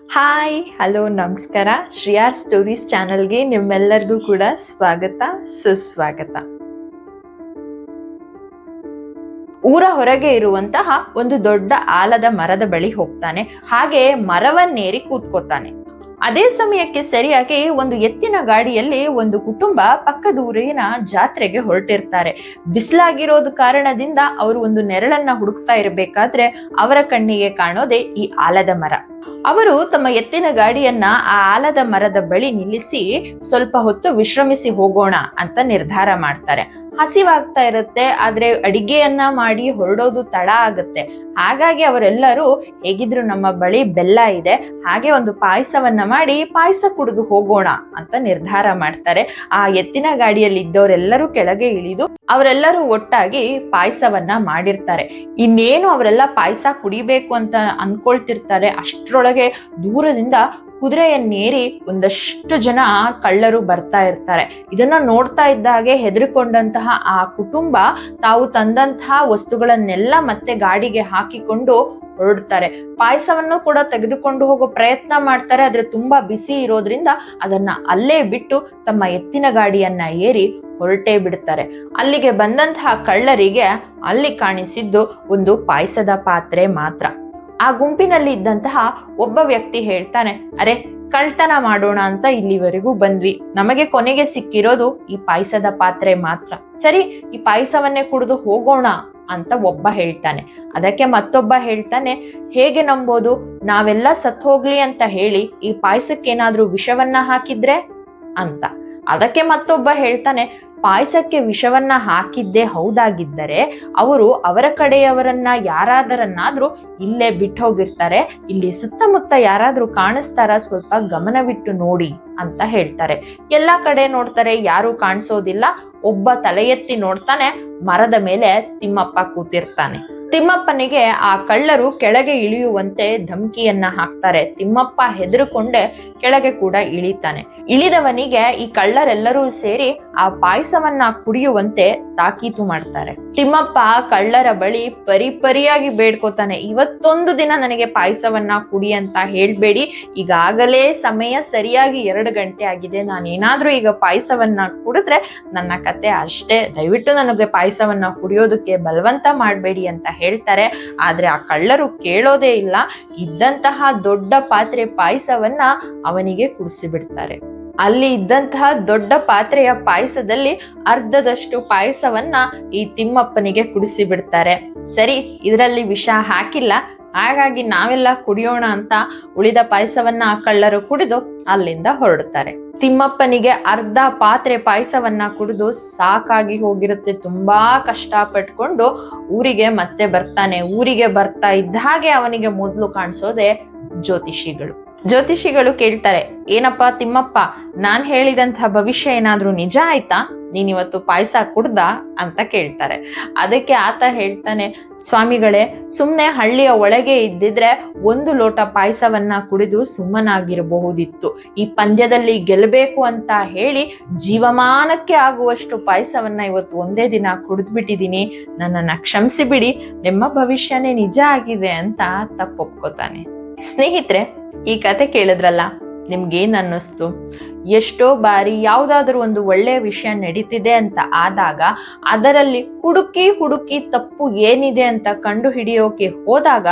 Hi, hello, ನಮಸ್ಕಾರ. Shriyar stories ಚಾನಲ್ಗೆ ನಿಮ್ಮೆಲ್ಲರಿಗೂ ಕೂಡ ಸ್ವಾಗತ, ಸುಸ್ವಾಗತ. ಊರ ಹೊರಗೆ ಇರುವಂತಹ ಒಂದು ದೊಡ್ಡ ಆಲದ ಮರದ ಬಳಿ ಹೋಗ್ತಾನೆ. ಹಾಗೆ ಮರವನ್ನೇರಿ ಕೂತ್ಕೋತಾನೆ ಅದೇ ಸಮಯಕ್ಕೆ ಸರಿಯಾಗಿ ಒಂದು ಎತ್ತಿನ ಗಾಡಿಯಲ್ಲಿ ಒಂದು ಕುಟುಂಬ ಪಕ್ಕದೂರಿನ ಜಾತ್ರೆಗೆ ಹೊರಟಿರ್ತಾರೆ. ಬಿಸಿಲಾಗಿರೋದು ಕಾರಣದಿಂದ ಅವರು ಒಂದು ನೆರಳನ್ನ ಹುಡುಕ್ತಾ ಇರಬೇಕಾದ್ರೆ ಅವರ ಕಣ್ಣಿಗೆ ಕಾಣೋದೇ ಈ ಆಲದ ಮರ. ಅವರು ತಮ್ಮ ಎತ್ತಿನ ಗಾಡಿಯನ್ನ ಆ ಆಲದ ಮರದ ಬಳಿ ನಿಲ್ಲಿಸಿ ಸ್ವಲ್ಪ ಹೊತ್ತು ವಿಶ್ರಮಿಸಿ ಹೋಗೋಣ ಅಂತ ನಿರ್ಧಾರ ಮಾಡ್ತಾರೆ. ಹಸಿವಾಗ್ತಾ ಇರುತ್ತೆ, ಆದ್ರೆ ಅಡಿಗೆಯನ್ನ ಮಾಡಿ ಹೊರಡೋದು ತಡ ಆಗುತ್ತೆ. ಹಾಗಾಗಿ ಅವರೆಲ್ಲರೂ ಹೇಗಿದ್ರು ನಮ್ಮ ಬಳಿ ಬೆಲ್ಲ ಇದೆ, ಹಾಗೆ ಒಂದು ಪಾಯಸವನ್ನ ಮಾಡಿ ಪಾಯಸ ಕುಡಿದು ಹೋಗೋಣ ಅಂತ ನಿರ್ಧಾರ ಮಾಡ್ತಾರೆ. ಆ ಎತ್ತಿನ ಗಾಡಿಯಲ್ಲಿ ಇದ್ದವರೆಲ್ಲರೂ ಕೆಳಗೆ ಇಳಿದು ಅವರೆಲ್ಲರೂ ಒಟ್ಟಾಗಿ ಪಾಯಸವನ್ನ ಮಾಡಿರ್ತಾರೆ. ಇನ್ನೇನು ಅವರೆಲ್ಲ ಪಾಯಸ ಕುಡಿಬೇಕು ಅಂತ ಅನ್ಕೊಳ್ತಿರ್ತಾರೆ, ಅಷ್ಟರೊಳಗೆ ದೂರದಿಂದ ಕುದುರೆಯನ್ನೇರಿ ಒಂದಷ್ಟು ಜನ ಕಳ್ಳರು ಬರ್ತಾ ಇರ್ತಾರೆ. ಇದನ್ನ ನೋಡ್ತಾ ಇದ್ದಾಗೆ ಹೆದರಿಕೊಂಡಂತಹ ಆ ಕುಟುಂಬ ತಾವು ತಂದಂತಹ ವಸ್ತುಗಳನ್ನೆಲ್ಲ ಮತ್ತೆ ಗಾಡಿಗೆ ಹಾಕಿಕೊಂಡು ಹೊರಡ್ತಾರೆ. ಪಾಯಸವನ್ನು ಕೂಡ ತೆಗೆದುಕೊಂಡು ಹೋಗೋ ಪ್ರಯತ್ನ ಮಾಡ್ತಾರೆ, ಆದ್ರೆ ತುಂಬಾ ಬಿಸಿ ಇರೋದ್ರಿಂದ ಅದನ್ನ ಅಲ್ಲೇ ಬಿಟ್ಟು ತಮ್ಮ ಎತ್ತಿನ ಗಾಡಿಯನ್ನ ಏರಿ ಹೊರಟೇ ಬಿಡ್ತಾರೆ. ಅಲ್ಲಿಗೆ ಬಂದಂತಹ ಕಳ್ಳರಿಗೆ ಅಲ್ಲಿ ಕಾಣಿಸಿದ್ದು ಒಂದು ಪಾಯಸದ ಪಾತ್ರೆ ಮಾತ್ರ. ಆ ಗುಂಪಿನಲ್ಲಿ ಇದ್ದಂತಹ ಒಬ್ಬ ವ್ಯಕ್ತಿ ಹೇಳ್ತಾನೆ, ಅರೆ ಕಳ್ತನ ಮಾಡೋಣ ಅಂತ ಇಲ್ಲಿವರೆಗೂ ಬಂದ್ವಿ. ನಮಗೆ ಕೊನೆಗೆ ಸಿಕ್ಕಿರೋದು ಈ ಪಾಯಸದ ಪಾತ್ರೆ ಮಾತ್ರ. ಸರಿ, ಈ ಪಾಯಸವನ್ನೇ ಕುಡಿದು ಹೋಗೋಣ ಅಂತ ಒಬ್ಬ ಹೇಳ್ತಾನೆ. ಅದಕ್ಕೆ ಮತ್ತೊಬ್ಬ ಹೇಳ್ತಾನೆ, ಹೇಗೆ ನಂಬೋದು? ನಾವೆಲ್ಲ ಸತ್ ಹೋಗ್ಲಿ ಅಂತ ಹೇಳಿ ಈ ಪಾಯಸಕ್ಕೇನಾದ್ರೂ ವಿಷವನ್ನ ಹಾಕಿದ್ರೆ? ಅಂತ. ಅದಕ್ಕೆ ಮತ್ತೊಬ್ಬ ಹೇಳ್ತಾನೆ ಪಾಯಸಕ್ಕೆ ವಿಷವನ್ನ ಹಾಕಿದ್ದೇ ಹೌದಾಗಿದ್ದರೆ ಅವರು ಅವರ ಕಡೆಯವರನ್ನ ಯಾರಾದರನ್ನಾದ್ರೂ ಇಲ್ಲೇ ಬಿಟ್ಟು ಹೋಗಿರ್ತಾರೆ ಇಲ್ಲಿ ಸುತ್ತಮುತ್ತ ಯಾರಾದ್ರೂ ಕಾಣಿಸ್ತಾರ ಸ್ವಲ್ಪ ಗಮನವಿಟ್ಟು ನೋಡಿ ಅಂತ ಹೇಳ್ತಾರೆ. ಎಲ್ಲಾ ಕಡೆ ನೋಡ್ತಾರೆ, ಯಾರು ಕಾಣಿಸೋದಿಲ್ಲ. ಒಬ್ಬ ತಲೆ ಎತ್ತಿ ನೋಡ್ತಾನೆ, ಮರದ ಮೇಲೆ ತಿಮ್ಮಪ್ಪ ಕೂತಿರ್ತಾನೆ. ತಿಮ್ಮಪ್ಪನಿಗೆ ಆ ಕಳ್ಳರು ಕೆಳಗೆ ಇಳಿಯುವಂತೆ ಧಮಕಿಯನ್ನ ಹಾಕ್ತಾರೆ. ತಿಮ್ಮಪ್ಪ ಹೆದರುಕೊಂಡೆ ಕೆಳಗೆ ಕೂಡ ಇಳಿತಾನೆ. ಇಳಿದವನಿಗೆ ಈ ಕಳ್ಳರೆಲ್ಲರೂ ಸೇರಿ ಆ ಪಾಯಸವನ್ನ ಕುಡಿಯುವಂತೆ ತಾಕೀತು ಮಾಡ್ತಾರೆ. ತಿಮ್ಮಪ್ಪ ಕಳ್ಳರ ಬಳಿ ಪರಿಪರಿಯಾಗಿ ಬೇಡ್ಕೋತಾನೆ. ಇವತ್ತೊಂದು ದಿನ ನನಗೆ ಪಾಯಸವನ್ನ ಕುಡಿ ಅಂತ ಹೇಳ್ಬೇಡಿ. ಈಗಾಗಲೇ ಸಮಯ ಸರಿಯಾಗಿ ಎರಡು ಗಂಟೆ ಆಗಿದೆ. ನಾನೇನಾದ್ರೂ ಈಗ ಪಾಯಸವನ್ನ ಕುಡಿದ್ರೆ ನನ್ನ ಕತೆ ಅಷ್ಟೇ. ದಯವಿಟ್ಟು ನನಗೆ ಪಾಯಸವನ್ನ ಕುಡಿಯೋದಕ್ಕೆ ಬಲವಂತ ಮಾಡಬೇಡಿ ಅಂತ ಹೇಳ್ತಾರೆ. ಆದ್ರೆ ಆ ಕಳ್ಳರು ಕೇಳೋದೇ ಇಲ್ಲ. ಇದ್ದಂತಹ ದೊಡ್ಡ ಪಾತ್ರೆ ಪಾಯಸವನ್ನ ಅವನಿಗೆ ಕುಡಿಸಿ ಬಿಡ್ತಾರೆ ಅಲ್ಲಿ ಇದ್ದಂತಹ ದೊಡ್ಡ ಪಾತ್ರೆಯ ಪಾಯಸದಲ್ಲಿ ಅರ್ಧದಷ್ಟು ಪಾಯಸವನ್ನ ಈ ತಿಮ್ಮಪ್ಪನಿಗೆ ಕುಡಿಸಿ ಬಿಡ್ತಾರೆ ಸರಿ, ಇದರಲ್ಲಿ ವಿಷ ಹಾಕಿಲ್ಲ. ಹಾಗಾಗಿ ನಾವೆಲ್ಲ ಕುಡಿಯೋಣ ಅಂತ ಉಳಿದ ಪಾಯಸವನ್ನ ಆ ಕಳ್ಳರು ಕುಡಿದು ಅಲ್ಲಿಂದ ಹೊರಡುತ್ತಾರೆ ತಿಮ್ಮಪ್ಪನಿಗೆ ಅರ್ಧ ಪಾತ್ರೆ ಪಾಯಸವನ್ನ ಕುಡಿದು ಸಾಕಾಗಿ ಹೋಗಿರುತ್ತೆ. ತುಂಬಾ ಕಷ್ಟ ಪಟ್ಕೊಂಡು ಊರಿಗೆ ಮತ್ತೆ ಬರ್ತಾನೆ. ಊರಿಗೆ ಬರ್ತಾ ಇದ್ದ ಹಾಗೆ ಅವನಿಗೆ ಮೊದಲು ಕಾಣಿಸೋದೆ ಜ್ಯೋತಿಷಿಗಳು. ಜ್ಯೋತಿಷಿಗಳು ಕೇಳ್ತಾರೆ, ಏನಪ್ಪ ತಿಮ್ಮಪ್ಪ, ನಾನ್ ಹೇಳಿದಂತಹ ಭವಿಷ್ಯ ಏನಾದ್ರೂ ನಿಜ ಆಯ್ತಾ? ನೀನಿವತ್ತು ಪಾಯಸ ಕುಡ್ದ? ಅಂತ ಕೇಳ್ತಾರೆ. ಅದಕ್ಕೆ ಆತ ಹೇಳ್ತಾನೆ, ಸ್ವಾಮಿಗಳೇ, ಸುಮ್ನೆ ಹಳ್ಳಿಯ ಒಳಗೆ ಇದ್ದಿದ್ರೆ ಒಂದು ಲೋಟ ಪಾಯಸವನ್ನ ಕುಡಿದು ಸುಮ್ಮನಾಗಿರಬಹುದಿತ್ತು. ಈ ಪಂದ್ಯದಲ್ಲಿ ಗೆಲ್ಲಬೇಕು ಅಂತ ಹೇಳಿ ಜೀವಮಾನಕ್ಕೆ ಆಗುವಷ್ಟು ಪಾಯಸವನ್ನ ಇವತ್ತು ಒಂದೇ ದಿನ ಕುಡಿದ್ಬಿಟ್ಟಿದೀನಿ. ನನ್ನನ್ನ ಕ್ಷಮಿಸಿ ಬಿಡಿ ನಿಮ್ಮ ಭವಿಷ್ಯನೇ ನಿಜ ಆಗಿದೆ ಅಂತ ತಪ್ಪೊಪ್ಕೋತಾನೆ ಸ್ನೇಹಿತರೆ ಈ ಕತೆ ಕೇಳಿದ್ರಲ್ಲ, ನಿಮ್ಗೇನ್ ಅನ್ನಿಸ್ತು? ಎಷ್ಟೋ ಬಾರಿ ಯಾವುದಾದ್ರೂ ಒಂದು ಒಳ್ಳೆಯ ವಿಷಯ ನಡೀತಿದೆ ಅಂತ ಆದಾಗ ಅದರಲ್ಲಿ ಹುಡುಕಿ ಹುಡುಕಿ ತಪ್ಪು ಏನಿದೆ ಅಂತ ಕಂಡು ಹಿಡಿಯೋಕೆ ಹೋದಾಗ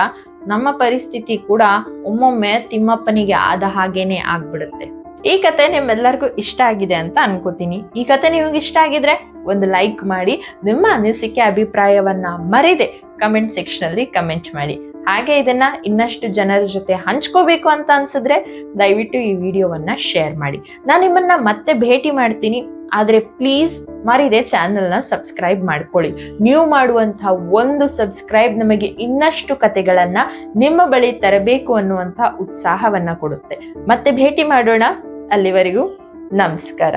ನಮ್ಮ ಪರಿಸ್ಥಿತಿ ಕೂಡ ಒಮ್ಮೊಮ್ಮೆ ತಿಮ್ಮಪ್ಪನಿಗೆ ಆದ ಹಾಗೇನೆ ಆಗ್ಬಿಡುತ್ತೆ. ಈ ಕತೆ ನಿಮ್ಮೆಲ್ಲರಿಗೂ ಇಷ್ಟ ಆಗಿದೆ ಅಂತ ಅನ್ಕೋತೀನಿ. ಈ ಕತೆ ನಿಮಗೆ ಇಷ್ಟ ಆಗಿದ್ರೆ ಒಂದು ಲೈಕ್ ಮಾಡಿ, ನಿಮ್ಮ ಅನಿಸಿಕೆ ಅಭಿಪ್ರಾಯವನ್ನ ಮರೆಯದೆ ಕಮೆಂಟ್ ಸೆಕ್ಷನ್ ಅಲ್ಲಿ ಕಮೆಂಟ್ ಮಾಡಿ. ಹಾಗೆ ಇದನ್ನ ಇನ್ನಷ್ಟು ಜನರ ಜೊತೆ ಹಂಚ್ಕೋಬೇಕು ಅಂತ ಅನ್ಸಿದ್ರೆ ದಯವಿಟ್ಟು ಈ ವಿಡಿಯೋವನ್ನ ಶೇರ್ ಮಾಡಿ. ನಾನು ನಿಮ್ಮನ್ನ ಮತ್ತೆ ಭೇಟಿ ಮಾಡ್ತೀನಿ. ಆದ್ರೆ ಪ್ಲೀಸ್ ಮರಿದೆ ಚಾನೆಲ್ನ ಸಬ್ಸ್ಕ್ರೈಬ್ ಮಾಡ್ಕೊಳ್ಳಿ. ನೀವು ಮಾಡುವಂತಹ ಒಂದು ಸಬ್ಸ್ಕ್ರೈಬ್ ನಮಗೆ ಇನ್ನಷ್ಟು ಕತೆಗಳನ್ನ ನಿಮ್ಮ ಬಳಿ ತರಬೇಕು ಅನ್ನುವಂಥ ಉತ್ಸಾಹವನ್ನ ಕೊಡುತ್ತೆ. ಮತ್ತೆ ಭೇಟಿ ಮಾಡೋಣ. ಅಲ್ಲಿವರೆಗೂ ನಮಸ್ಕಾರ.